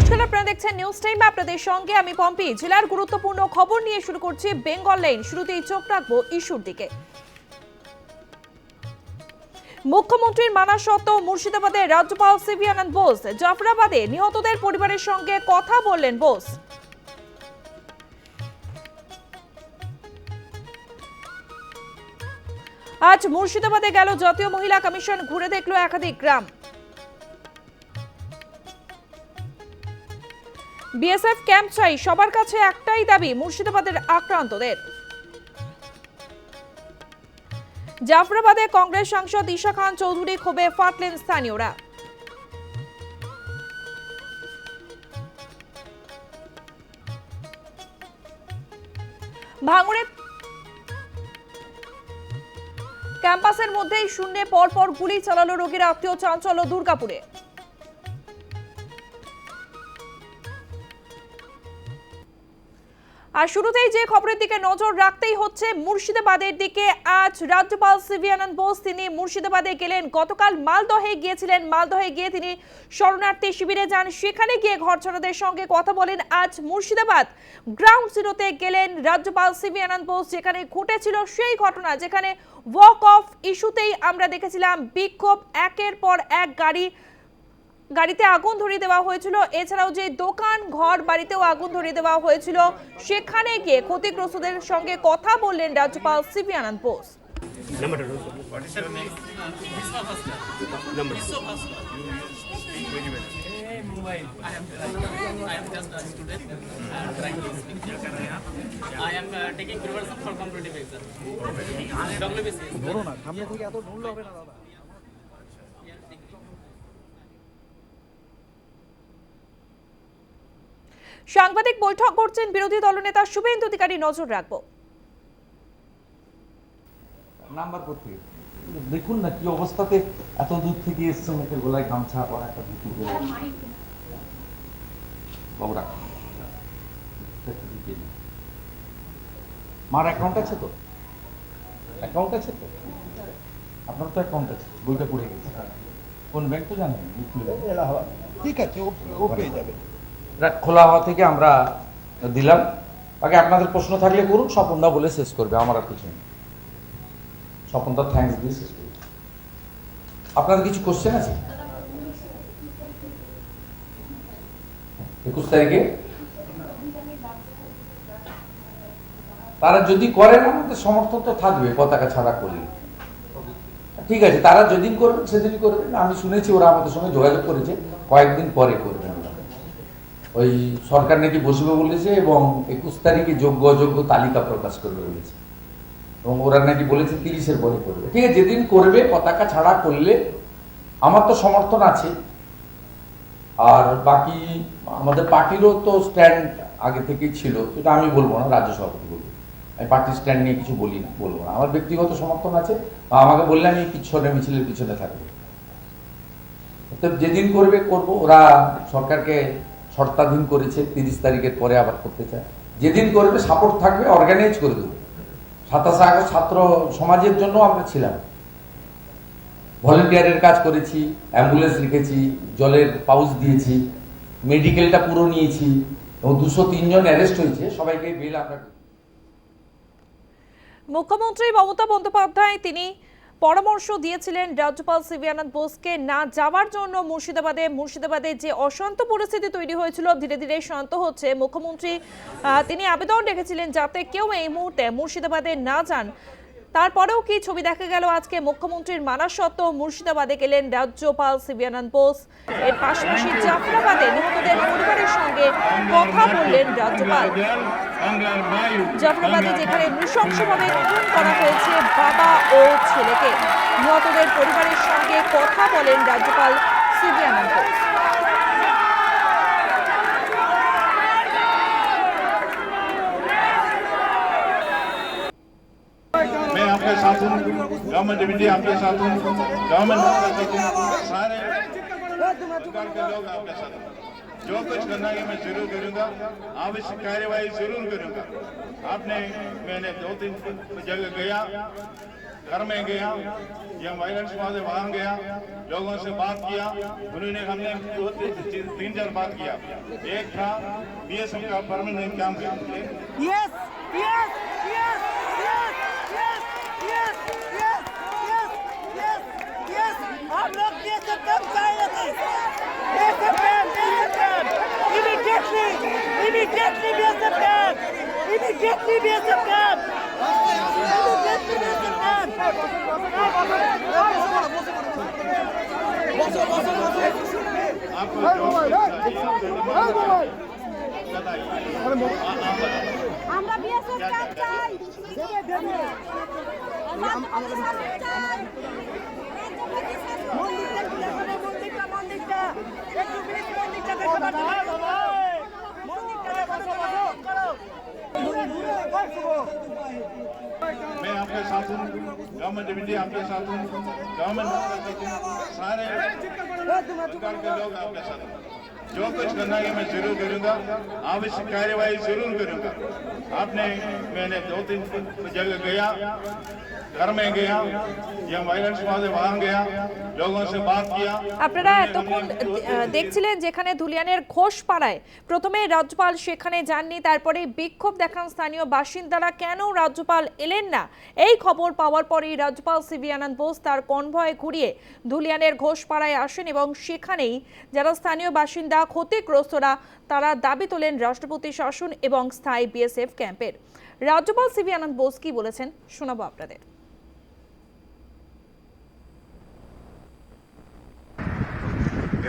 নমস্কার, আপনারা দেখছেন নিউজ টাইম আপনাদের সঙ্গে আমি পম্পি। জেলার গুরুত্বপূর্ণ খবর নিয়ে শুরু করছি বেঙ্গল লাইন শুরুতেই চোখ রাখব ইস্যুর দিকে। মুখ্যমন্ত্রীর মানা সত্ত্বেও মুর্শিদাবাদের রাজ্যপাল সিবি আনন্দ বোস জাফরাবাদে নিহতদের পরিবারের সঙ্গে কথা বললেন বোস আজ মুর্শিদাবাদে গেল জাতীয় মহিলা কমিশন, ঘুরে দেখল একাধিক গ্রাম। বিএসএফ ক্যাম্প চাই, সবার কাছে একটাই দাবি, মুর্শিদাবাদের আক্রান্তদের। জাফরাবাদে কংগ্রেস সাংসদ ঈশা খান চৌধুরী ক্ষোভে ফাটলেন স্থানীয়রা। ভাঙড়ে ক্যাম্পাসের মধ্যেই শূন্যে পরপর গুলি চালালো রোগীর আত্মীয় চাঞ্চল্য দুর্গাপুরে। আর শুরুতেই যে খবরের দিকে নজর রাখতেই হচ্ছে, মুর্শিদাবাদের দিকে আজ রাজ্যপাল সিভি আনন্দ বোস তিনি মুর্শিদাবাদে গেলেন। গতকাল মালদহে গিয়েছিলেন। মালদহে গিয়ে তিনি শরণার্থী শিবিরে যান। সেখানে গিয়ে ঘরছাড়াদের সঙ্গে কথা বলেন। আজ মুর্শিদাবাদ গ্রাউন্ড জিরোতে গেলেন রাজ্যপাল সিভি আনন্দ বোস। যেখানে ঘটেছিল সেই ঘটনা, যেখানে ওয়াক অফ ইস্যুতেই আমরা দেখেছিলাম বিক্ষোভ। একের পর এক গাড়ি গাড়িতে আগুন ধরিয়ে দেওয়া হয়েছিল। এছাড়াও যে দোকান ঘর বাড়িতেও আগুন ধরিয়ে দেওয়া হয়েছিল। সেখানে গিয়ে ক্ষতিগ্রস্তদের সঙ্গে কথা বললেন রাজ্যপাল সিপি আনন্দ বোস। সাংবাদিক বৈঠক করছেন বিরোধী দলনেতা শুভেন্দু অধিকারী নজর রাখব। নাম্বার দেখুন না কি অবস্থাতে এত দূর থেকে এসছে মুখের গোলায় গামছা পরা। একটা দিন। মার অ্যাকাউন্ট আছে তো? অ্যাকাউন্ট আছে তো? আপনার তো অ্যাকাউন্ট আছে বইটা পড়ে গেছে। কোন ব্যাংক তো জানেন? ঠিক আছে ও ও পেয়ে যাবে। খোলা হওয়া থেকে আমরা দিলাম। আগে আপনাদের প্রশ্ন থাকলে করুন, স্বপনদা বলে শেষ করবে, আমার আর কিছু নেই। স্বপনদা থ্যাঙ্কস দিয়ে শেষ করবে। আপনাদের কিছু কোশ্চেন আছে? একুশ তারিখে? তারা যদি করেন আমাদের সমর্থন তো থাকবে, পতাকা ছাড়া করলে। ঠিক আছে, তারা যেদিন করবেন, সেদিনই করবেন। আমি শুনেছি ওরা আমাদের সঙ্গে যোগাযোগ করেছে, কয়েকদিন পরে করবেন। ওরা ওই সরকার নাকি বসবে বলেছে এবং একুশ তারিখে যোগ্য অযোগ্য তালিকা প্রকাশ করবে বলেছে। এবং ওরা নাকি বলেছে তিরিশের পরে করবে। ঠিক আছে, যেদিন করবে, পতাকা ছাড়া করলে আমার তো সমর্থন আছে। আর বাকি আমাদের পার্টিরও তো স্ট্যান্ড আগে থেকেই ছিল, সেটা আমি বলব না, রাজ্য সভাপতি বলব। আমি পার্টির স্ট্যান্ড নিয়ে কিছু বলি না, বলব না। আমার ব্যক্তিগত সমর্থন আছে, বা আমাকে বললে আমি পিছনে, মিছিলের পিছনে থাকব। যেদিন করবে, করব। ওরা সরকারকে শর্তাধীন করেছে, তিরিশ তারিখের পরে আবার করতে চায়। যেদিন করবে সাপোর্ট থাকবে অর্গানাইজ করে দেবো। সাতাশে আগস্ট ছাত্র সমাজের জন্য আমরা ছিলাম। ভলেন্টিয়ারের কাজ করেছি অ্যাম্বুলেন্স রেখেছি, জলের পাউচ দিয়েছি মেডিকেলটা পুরো নিয়েছি, এবং দুশো তিনজন অ্যারেস্ট হয়েছে, সবাইকে বেল আমরা মুখ্যমন্ত্রী মমতা বন্দ্যোপাধ্যায়, তিনি পরামর্শ দিয়েছিলেন রাজ্যপাল সিবি আনন্দ বোসকে। না যাওয়ার জন্য মুর্শিদাবাদে মুর্শিদাবাদে যে অশান্ত পরিস্থিতি তৈরি হয়েছিল, ধীরে ধীরে শান্ত হচ্ছে মুখ্যমন্ত্রী। তিনি আবেদন রেখেছিলেন যাতে কেউ এই মুহূর্তে মুর্শিদাবাদে না যান। তারপরেও কি ছবি দেখা গেল? আজকে মুখ্যমন্ত্রীর মানা সত্ত্বেও মুর্শিদাবাদে গেলেন রাজ্যপাল সিবি আনন্দ বোস। এর পাশাপাশি জাফরাবাদে নিহতদের পরিবারের সঙ্গে কথা বললেন রাজ্যপাল। জাফরাবাদে যেখানে নৃশংসভাবে খুন করা হয়েছে বাবা ও ছেলেকে। নিহতদের পরিবারের সঙ্গে কথা বলেন রাজ্যপাল সিবি আনন্দ বোস। साथ हूँ। गवर्नमेंट ऑफ़ इंडिया आपके साथ हूँ। गवर्नमेंट सारे सरकार के लोग आपके साथ जो कुछ करना है मैं ज़रूर करूँगा। आवश्यक कार्यवाही ज़रूर करूँगा। आपने मैंने दो तीन जगह गया घर में गया या वायलेंस वाले वहाँ गया लोगों से बात किया उन्होंने हमने तीन चार बात किया। एक था बीएसएफ का permanent yes, yes, Immediately BSF camp! Immediately BSF camp! Immediately BSF camp! আমরা বিএসএফ ক্যাম্প চাই মন্দিরটা মন্দিরটা মন্দিরটা একটু মন্দিরটা দেখা मैं आपके साथ हूँ। गवर्नमेंट ऑफ़ इंडिया आपके साथ हूँ। गवर्नमेंट सारे सरकार के लोग आपके साथ हैं। जो कुछ करना है मैं जरूर करूंगा आवश्यक कार्यवाही जरूर करूंगा आपने मैंने दो तीन जगह गया घर में गया या वायलेंस वाले वहां गया लोगों से बात किया আপনারা এতক্ষণ আহ, দেখছিলেন যেখানে ধুলিয়ানের ঘোষপাড়ায় প্রথমে রাজ্যপাল সেখানে যাননি তারপরে বিক্ষোভ দেখান স্থানীয় বাসিন্দারা কেন রাজ্যপাল এলেন না এই খবর পাওয়ার পরেই রাজ্যপাল সিবি আনন্দ বোস তার কনভয় ঘুরিয়ে ধুলিয়ানের ঘোষপাড়ায় আসেন এবং সেখানেই যারা স্থানীয় বাসিন্দা ক্ষতিগ্রস্তরা তারা দাবি তোলেন রাষ্ট্রপতি শাসন এবং স্থায়ী বিএসএফ ক্যাম্পের রাজ্যপাল সিবি আনন্দ বোস কি বলেছেন শোনাবো আপনাদের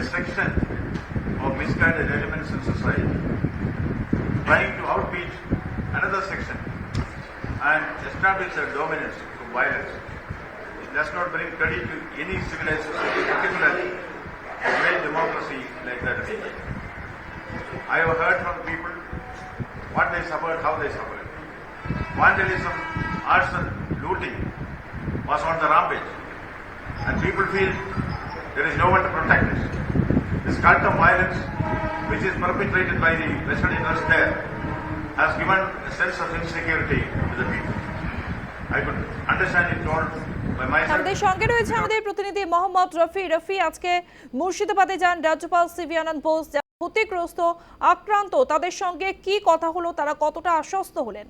a section of misguided elements in society trying to outbeat another section and establish a dominance through violence. It does not bring credit to any civilized society, particularly a great democracy like that I have heard from people what they suffered, how they suffered. Vandalism, arson, looting was on the rampage and people feel there is no one to protect us. This cult of violence, which is perpetrated by the Western interests there, has given a sense of insecurity to the people. I could understand it myself. আমাদের সঙ্গে রয়েছে আমাদের প্রতিনিধি মোহাম্মদ রফি। রফি আজকে মুর্শিদাবাদে যান রাজ্যপাল CV আনন্দ বোস ক্ষতিগ্রস্ত আক্রান্ত তাদের সঙ্গে কি কথা হলো তারা কতটা আশ্বস্ত হলেন?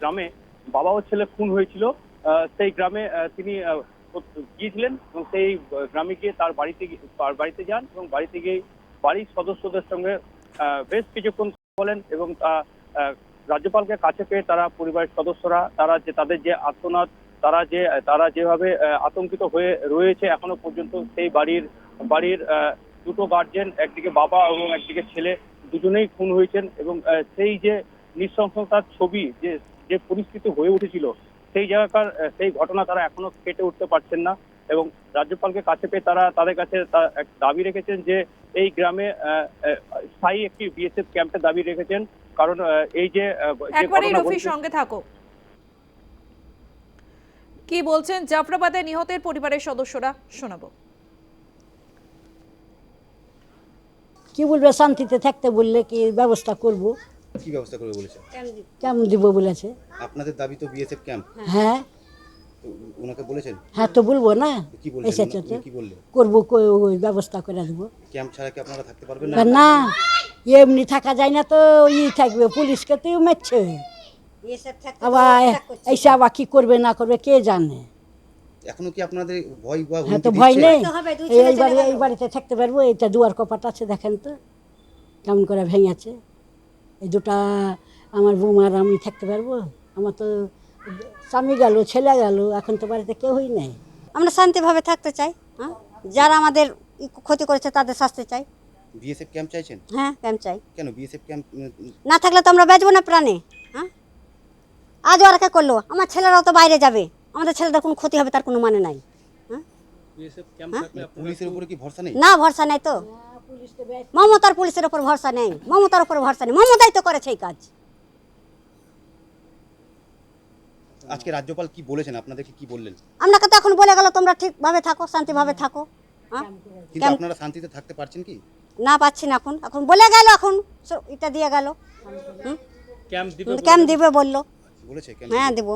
গ্রামে বাবা ও ছেলে খুন হয়েছিল। আহ, সেই গ্রামে আহ, তিনি আহ, গিয়েছিলেন এবং সেই গ্রামে গিয়ে তার বাড়িতে তার বাড়িতে যান এবং বাড়িতে গিয়ে বাড়ির সদস্যদের সঙ্গে বেশ কিছুক্ষণ বলেন এবং রাজ্যপালকে কাছে পেয়ে তারা পরিবারের সদস্যরা, তারা যে তাদের যে আত্মনাদ তারা যে, তারা যেভাবে আতঙ্কিত হয়ে রয়েছে এখনও পর্যন্ত সেই বাড়ির বাড়ির দুটো গার্জেন একদিকে বাবা এবং একদিকে ছেলে দুজনেই খুন হয়েছেন এবং সেই যে নৃশংসতার ছবি যে যে পরিস্থিতি হয়ে উঠেছিল সেই জায়গাকার সেই ঘটনা তারা এখনও কেটে উঠতে পারছেন না এবং রাজ্যপালকে কাছে পেয়ে তারা তাদের কাছে এক দাবি রেখেছেন যে এই গ্রামে স্থায়ী একটি বিএসএফ ক্যাম্পের দাবি রেখেছেন। কারণ এই যে সঙ্গে থাকো। কি বলছেন? জাফরাবাদে নিহতের পরিবারের সদস্যরা শোনাবো। কি বলবে? শান্তিতে থাকতে বললে কি ব্যবস্থা করব? কি ব্যবস্থা করবে বলেছে কেমন দিব। বলেছে। আপনাদের দাবি তো বিএসএফ ক্যাম্প। হ্যাঁ। তো ওনাকে বলেছেন? হ্যাঁ তো বলব না। কি বললেন? এসেছে তো। কি বললেন? করব কই- ওই ব্যবস্থা করে দেবো। ক্যাম্প ছাড়া কি আপনারা থাকতে পারবেন না? না এমনি থাকা যায় না তো ই থাকবে পুলিশকে তো মেরছে। আবার এসে আবার কি করবে না করবে কে জানে? এখনও কি আপনাদের ভয় বা হ্যাঁ তো ভয় নেই। এই এই বাড়ি এই বাড়িতে থাকতে পারব এইটা দুয়ার কপাট আছে দেখেন তো। কেমন করে ভেঙেছে। এই দুটা আমার বৌমার আমি থাকতে পারব? আমার তো স্বামী গেল ছেলে গেল এখন তো বাড়িতে কেউই নেই। আমরা শান্তিভাবে থাকতে চাই হ্যাঁ? যারা আমাদের ক্ষতি করেছে তাদের শাস্তি চাই। বিএসএফ ক্যাম্প চাইছেন? হ্যাঁ ক্যাম্প চাই। কেন বিএসএফ ক্যাম্প না থাকলে তো আমরা বেচবো না প্রাণে হ্যাঁ? আজও ওরা কে করল? আমার ছেলেরাও তো বাইরে যাবে। আমাদের ছেলেদের কোনো ক্ষতি হবে তার কোনো মানে নাই পুলিশের উপরে কি ভরসা নেই? না ভরসা নেই তো। মমতার পুলিশের ওপর ভরসা নেই। মমতার ওপর ভরসা নেই। মমতাই তো করেছে এই কাজ। আজকে রাজ্যপাল কি বলেছেন? আপনাদেরকে কি বললেন? আপনাকে তো এখন বলে গেল তোমরা ঠিকভাবে থাকো শান্তিভাবে থাকো। হ্যাঁ? কিন্তু আপনারা শান্তিতে থাকতে পারছেন কি? না পাচ্ছি না এখন। এখন বলে গেল এখন এটা দিয়ে গেল। হুম? ক্যাম্প দিবে বলল। বলেছে হ্যাঁ দেবো।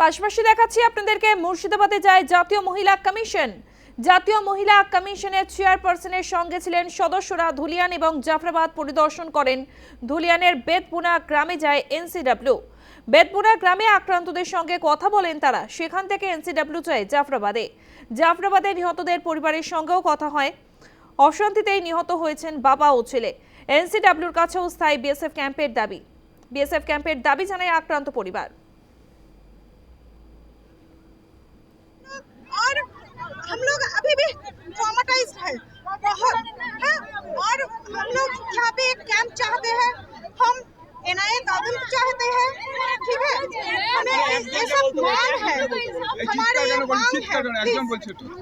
পাশাপাশি দেখাচ্ছি আপনাদেরকে মুর্শিদাবাদে যায় জাতীয় মহিলা কমিশন। জাতীয় মহিলা কমিশনের চেয়ারপারসনের সঙ্গে ছিলেন সদস্যরা ধুলিয়ান এবং জাফরাবাদ পরিদর্শন করেন। ধুলিয়ানের বেতপুনা গ্রামে যায় এনসিডাব্লিউ। বেতপুনা গ্রামে আক্রান্তদের সঙ্গে কথা বলেন তারা। সেখান থেকে এনসিডাব্লিউ যায় জাফরাবাদে। জাফরাবাদে নিহতদের পরিবারের সঙ্গেও কথা হয়। অশান্তিতেই নিহত হয়েছেন বাবা ও ছেলে। এনসিডব্লিউর কাছেও স্থায়ী বিএসএফ ক্যাম্পের দাবি। বিএসএফ ক্যাম্পের দাবি জানায় আক্রান্ত পরিবার। ट्रॉमाटाइज्ड है। बहुत है और हम लोग यहाँ पे एक कैंप चाहते हैं। हम एनआईए तदंत चाहते हैं। ठीक है? हमें ये- ये सब मांग है। हमारे ये मांग है।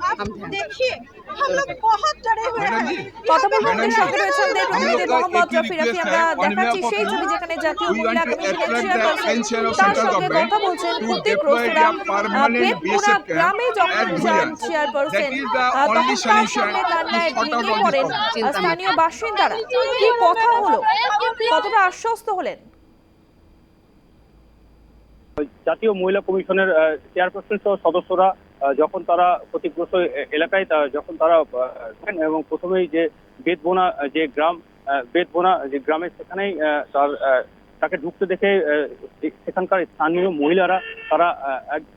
आप देखिए हम लोग बहुत डरे हुए हैं কথা বলবো আমাদের সঙ্গে রয়েছে আমাদের প্রতিনিধি মোহাম্মদ রফি রফি আমরা দেখাচ্ছি সেই ছবি যেখানে জাতীয় মহিলা কমিশনের চেয়ারপারসন তার সঙ্গে কথা বলছেন ক্ষতিগ্রস্তরা আহ, বেতপুরা গ্রামে যখন যান চেয়ারপারসন আহ, তখন তার সামনে কান্নায় ভেঙে পড়েন আহ, স্থানীয় বাসিন্দারা কি কথা হলো কতটা আশ্বস্ত হলেন জাতীয় মহিলা কমিশনের আহ, চেয়ারপারসন সহ সদস্যরা আহ, যখন তারা ক্ষতিগ্রস্ত এলাকায় যখন তারা এবং প্রথমেই যে বেদবোনা যে গ্রাম বেদবোনা যে গ্রামে সেখানেই তার তাকে ঢুকতে দেখে সেখানকার স্থানীয় মহিলারা তারা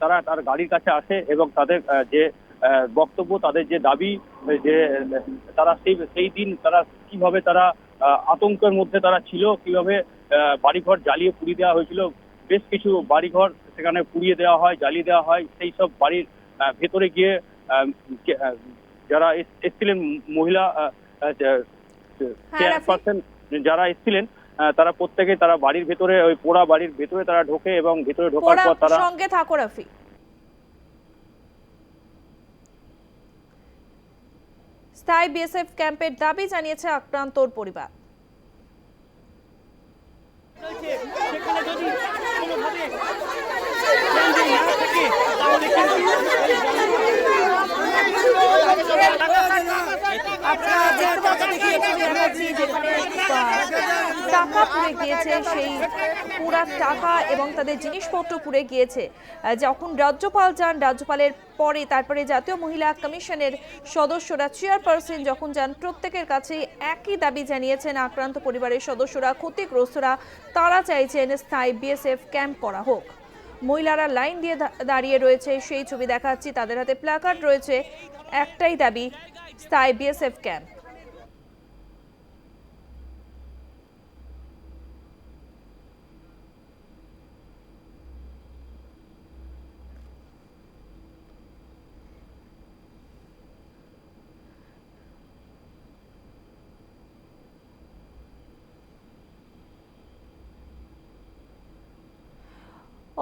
তারা তার গাড়ির কাছে আসে এবং তাদের যে বক্তব্য, তাদের যে দাবি, যে, তারা সেই সেই দিন তারা কীভাবে তারা আতঙ্কের মধ্যে তারা ছিল, কীভাবে বাড়িঘর জ্বালিয়ে পুড়িয়ে দেওয়া হয়েছিল, বেশ কিছু বাড়িঘর সেখানে পুড়িয়ে দেওয়া হয়, জ্বালিয়ে দেওয়া হয়, সেই সব বাড়ির ভেতরে গিয়ে যারা এস- এসছিলেন মহিলা চেয়ারপারসন যারা এসছিলেন তারা প্রত্যেকে তারা বাড়ির ভেতরে ওই পোড়া বাড়ির ভেতরে তারা ঢোকে এবং ভেতরে ঢোকার পর তারা সঙ্গে থাকো রফি স্থায়ী বিএসএফ ক্যাম্পের দাবি জানিয়েছে আক্রান্তর পরিবার সেখানে যদি কোনোভাবে চ্যালেঞ্জিং না থাকে তাহলে আপনারা দেখতে পাচ্ছেন সেই ছবি দেখাচ্ছি যেখানে আহ, টাকা পুড়ে গিয়েছে, সেই পুরা টাকা এবং তাদের জিনিসপত্র পুড়ে গিয়েছে। যখন রাজ্যপাল যান, রাজ্যপালের পরে তারপরে জাতীয় মহিলা কমিশনের সদস্যরা, চেয়ারপারসন যখন যান, প্রত্যেকের কাছে একই দাবি জানিয়েছেন আক্রান্ত পরিবারের সদস্যরা, ক্ষতিগ্রস্তরা। তারা চাইছেন স্থায়ী বিএসএফ ক্যাম্প করা হোক। মহিলারা লাইন দিয়ে দাঁড়িয়ে রয়েছে, সেই ছবি দেখাচ্ছি। তাদের হাতে প্ল্যাকার্ড রয়েছে। একটাই দাবি, স্থায়ী বিএসএফ ক্যাম্প।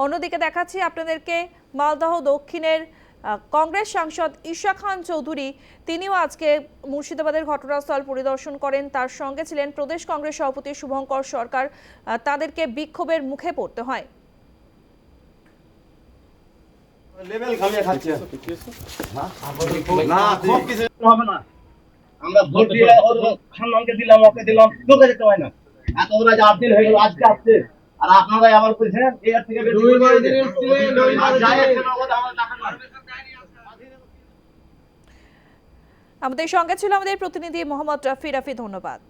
অন্যদিকে দেখাচ্ছি আপনাদেরকে মালদহ দক্ষিণের আহ, কংগ্রেস সাংসদ ঈশা খান চৌধুরী তিনিও আজকে মুর্শিদাবাদের ঘটনাস্থল পরিদর্শন করেন। তার সঙ্গে ছিলেন প্রদেশ কংগ্রেস সভাপতি শুভঙ্কর সরকার। তাদেরকে বিক্ষোভের মুখে পড়তে হয়। আমরা ভোট দিয়ে দিলাম ওকে দিলাম ঢুকে যেতে হয় না। এত ওরা যে আট দিন হয়ে গেল আজকে আসছে আর আপনারাই আবার বলছেন এর থেকে। আমাদের সঙ্গে ছিল আমাদের প্রতিনিধি মোহাম্মদ রাফি রাফি ধন্যবাদ।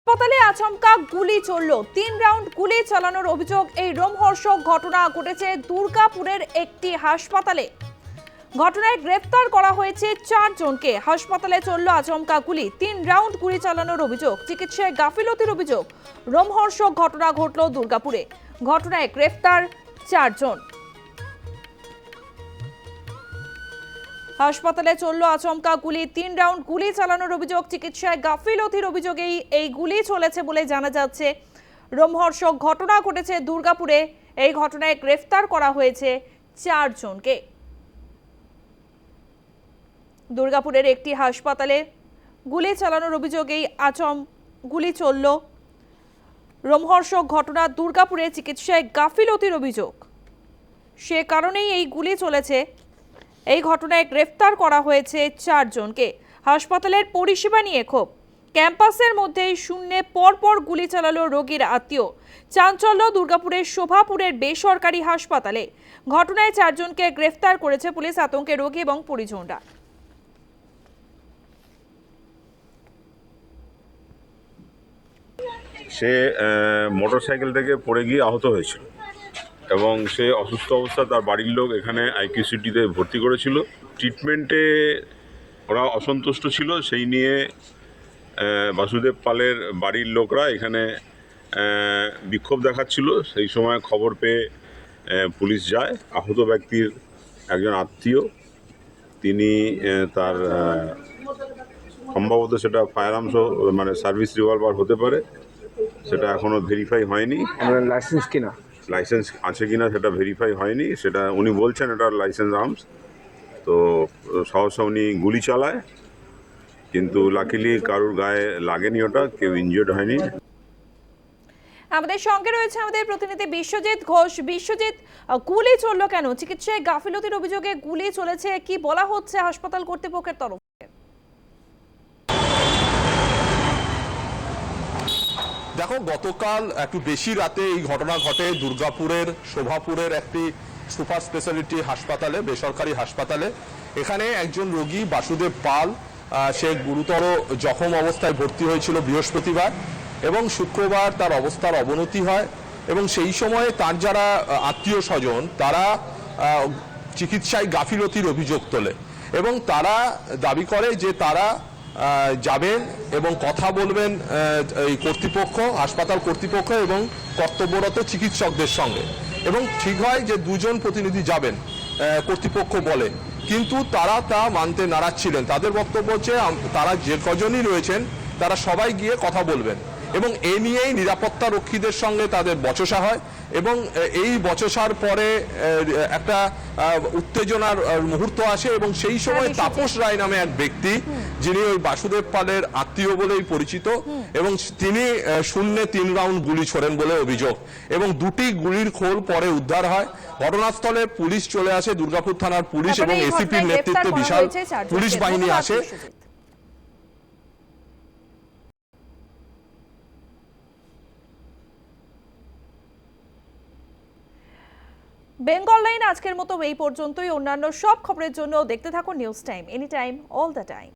হাসপাতালে আচমকা গুলি চলল। তিন রাউন্ড গুলি চালানোর অভিযোগ এই রোমহর্ষক ঘটনা ঘটেছে দুর্গাপুরের একটি হাসপাতালে। ঘটনায় গ্রেফতার করা হয়েছে চারজনকে। হাসপাতালে চলল আচমকা গুলি। তিন রাউন্ড গুলি চালানোর অভিযোগ, চিকিৎসায় গাফিলতির অভিযোগ। রোমহর্ষক ঘটনা ঘটল দুর্গাপুরে। ঘটনায় গ্রেফতার চারজন। হাসপাতালে চলল আচমকা গুলি। তিন রাউন্ড গুলি চালানোর অভিযোগ, চিকিৎসায় গাফিলতির অভিযোগেই এই গুলি চলেছে বলে জানা যাচ্ছে। রোমহর্ষক ঘটনা ঘটেছে দুর্গাপুরে। এই ঘটনায় গ্রেফতার করা হয়েছে চারজনকে। দুর্গাপুরের একটি হাসপাতালে গুলি চালানোর অভিযোগেই আচম গুলি চলল। রোমহর্ষক ঘটনা দুর্গাপুরে চিকিৎসায় গাফিলতির অভিযোগ। সে কারণেই এই গুলি চলেছে। এই ঘটনায় গ্রেফতার করা হয়েছে চারজনকে হাসপাতালের পরিষেবা নিয়ে ক্ষোভ। ক্যাম্পাসের মধ্যেই শূন্যে পরপর গুলি চালালো রোগীর আত্মীয়। চাঞ্চল্য দুর্গাপুরের শোভাপুরের বেসরকারি হাসপাতালে। ঘটনায় চারজনকে গ্রেফতার করেছে পুলিশ আতঙ্কে রোগী এবং পরিজনরা। সে মোটর সাইকেল থেকে পড়ে গিয়ে আহত হয়েছিল। এবং সে অসুস্থ অবস্থা তার বাড়ির লোক এখানে আইকিউসিটিতে ভর্তি করেছিল। ট্রিটমেন্টে ওরা অসন্তুষ্ট ছিল। সেই নিয়ে বাসুদেব পালের বাড়ির লোকরা এখানে বিক্ষোভ দেখাচ্ছিল। সেই সময় খবর পেয়ে পুলিশ যায়। আহত ব্যক্তির একজন আত্মীয়, তিনি তার সম্ভবত সেটা ফায়ার আর্মস মানে সার্ভিস রিভলভার হতে পারে। সেটা এখনও ভেরিফাই হয়নি। লাইসেন্স কিনা? লাইসেন্স আছে কিনা সেটা ভেরিফাই হয়নি। সেটা উনি বলছেন এটা লাইসেন্স আর্মস তো সহসা উনি গুলি চালায়। কিন্তু লাকিলি কারুর গায়ে লাগেনি ওটা কেউ ইনজিওর্ড হয়নি। আমাদের সঙ্গে রয়েছে আমাদের প্রতিনিধি বিশ্বজিৎ ঘোষ। বিশ্বজিৎ গুলি চলল কেন? চিকিৎসায় গাফিলতির অভিযোগে গুলি চলেছে। কি বলা হচ্ছে হাসপাতাল কর্তৃপক্ষের তরফ থেকে? দেখো গতকাল একটু বেশি রাতে এই ঘটনা ঘটে। দুর্গাপুরের, শোভাপুরের একটি সুপার স্পেশালিটি হাসপাতালে, বেসরকারি হাসপাতালে। এখানে একজন রোগী, বাসুদেব পাল সে গুরুতর জখম অবস্থায় ভর্তি হয়েছিল বৃহস্পতিবার এবং শুক্রবার তার অবস্থার অবনতি হয় এবং সেই সময়ে তার যারা আত্মীয় স্বজন তারা চিকিৎসায় গাফিলতির অভিযোগ তোলে এবং তারা দাবি করে যে তারা যাবেন এবং কথা বলবেন এই কর্তৃপক্ষ, হাসপাতাল কর্তৃপক্ষ এবং কর্তব্যরত চিকিৎসকদের সঙ্গে। এবং ঠিক হয় যে দুজন প্রতিনিধি যাবেন কর্তৃপক্ষ বলে। কিন্তু তারা তা মানতে নারাজ ছিলেন। তাদের বক্তব্য হচ্ছে তারা যে কজনই রয়েছেন, তারা সবাই গিয়ে কথা বলবেন। এবং এ নিয়েই নিরাপত্তা রক্ষীদের সঙ্গে তাদের বচসা হয় এবং এই বচসার পরে একটা উত্তেজনার মুহূর্ত আসে এবং সেই সময় তাপস রায় নামে এক ব্যক্তি যিনি ওই বাসুদেব পালের আত্মীয় বলেই পরিচিত এবং তিনি শূন্যে তিন রাউন্ড গুলি ছোড়েন বলে অভিযোগ এবং দুটি গুলির খোল পরে উদ্ধার হয়। ঘটনাস্থলে পুলিশ চলে আসে দুর্গাপুর থানার পুলিশ এবং এসিপির নেতৃত্বে বিশাল পুলিশ বাহিনী আসে। বেঙ্গল লাইন আজকের মতো এই পর্যন্তই। অন্যান্য সব খবরের জন্য দেখতে থাকুন news time any time all the time.